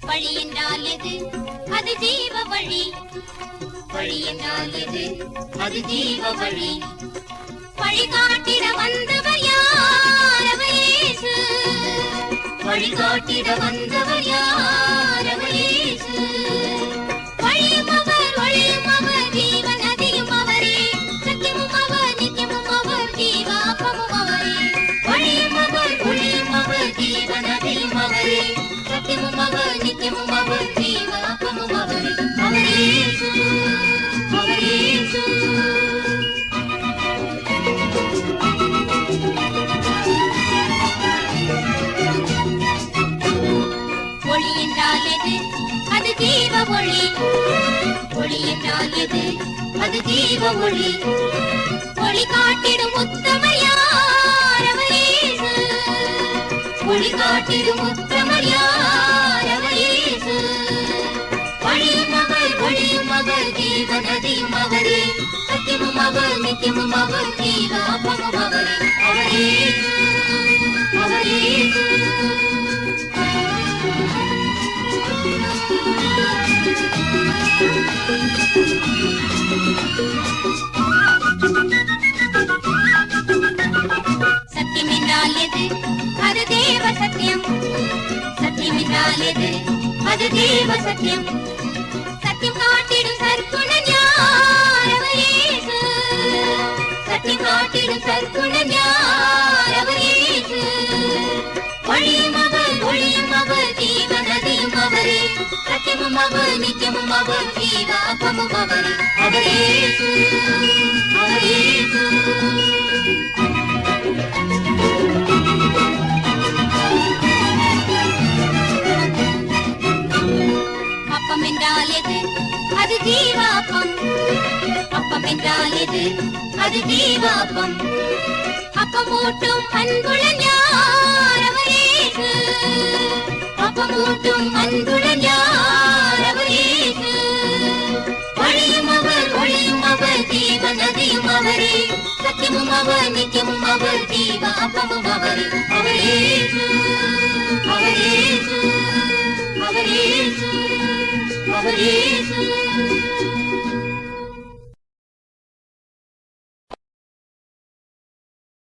வழி என்றால் எது? அது ஜீவ வழி. வழி என்றால் எது? அது ஜீவ வழி. வழிகாட்டிட வந்தவர் யார்? வழிகாட்டிட வந்தவர் யார்? என்றால் எது அது தீப ஒளி ஒளி என்றால் எது அது தீப ஒளி ஒளி காட்டிடும் உத்தமர் யார் ஒளி காட்டிடும் உத்தமர் யார் அவர் இயேசு வழியும் அவர் ஒளியும் அவர் தீப நதியும் அவரே சத்தியமும் அவர் நித்தியமும் அவர் ஜீவ அப்பமும் அவரே அவர் இயேசு சத்தியம் என்றால் எது? அது தேவ சத்தியம். சத்தியம் என்றால் எது? அது தேவ சத்தியம். சத்தியம் காட்டிடும் சற்குணன் சத்தியமும் அவர் நித்தியமும் அவர் ஜீவ அப்பமும் அவரே அவர் அப்பம் என்றால் எது? அது ஜீவாப்பம். அப்பம் என்றால் எது? அது ஜீவாப்பம். அப்பம் ஊட்டும் அன்புடன் யார்? அவர் இயேசு சத்தியமும் அவர் நித்தியமும் அவர் ஜீவ அப்பமும் அவரே. அவர் அவரே அவரே இயேசு அவர்